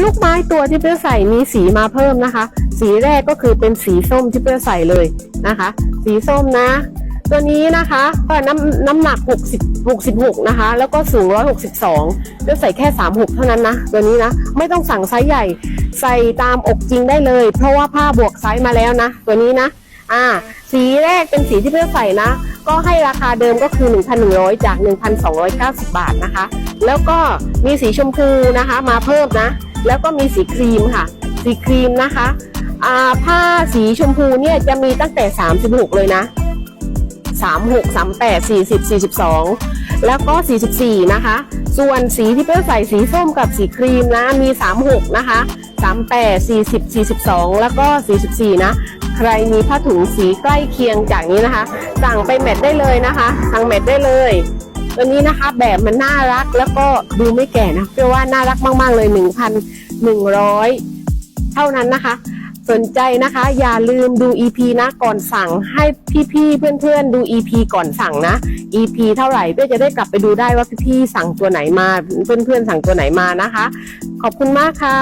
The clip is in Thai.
ลูกไม้ตัวที่เพื่อใส่มีสีมาเพิ่มนะคะ สีแรกก็คือเป็นสีส้มที่เพื่อใส่เลยนะคะ สีส้มนะ ตัวนี้นะคะก็น้ำน้ำหนัก 60 66 นะคะ แล้วก็สูง 162เพื่อใส่แค่ 36 เท่านั้นนะ ตัวนี้นะไม่ต้องสั่งไซส์ใหญ่ใส่ตามอกจริงได้เลย เพราะว่าผ้าบวกไซส์มาแล้วนะ ตัวนี้นะอ่าสีแรกเป็นสีที่เพื่อใส่นะ ก็ให้ราคาเดิมก็คือ 1,100 จาก 1,290 บาทนะคะ แล้วก็มีสีชมพูนะคะมาเพิ่มนะ แล้วก็มีสีครีมค่ะ สีครีมนะคะอาผ้าสีชมพูเนี่ยจะมีตั้งแต่ 36 เลยนะ36 38 40 42 แล้วก็ 44 นะคะ ส่วนสีที่เพื่อใส่สีส้มกับสีครีมนะ มี 36 นะคะ 38 40 42 แล้วก็ 44 นะ ใครมีผ้าถุงสีใกล้เคียงจากนี้นะคะ สั่งไปแมทได้เลยนะคะ สั่งแมทได้เลย ตัวนี้นะคะแบบมันน่ารักแล้วก็ดูไม่แก่นะเรียกว่าน่ารักมาก ๆ เลย 1,100 เท่านั้นนะคะ สนใจนะคะ อย่าลืมดู EP นะก่อนสั่งให้พี่ๆเพื่อนๆ ดู EP ก่อนสั่งนะ EP เท่าไหร่เพื่อจะได้กลับไปดูได้ว่าพี่ๆสั่งตัวไหนมา เพื่อนๆสั่งตัวไหนมานะคะ ขอบคุณมากค่ะ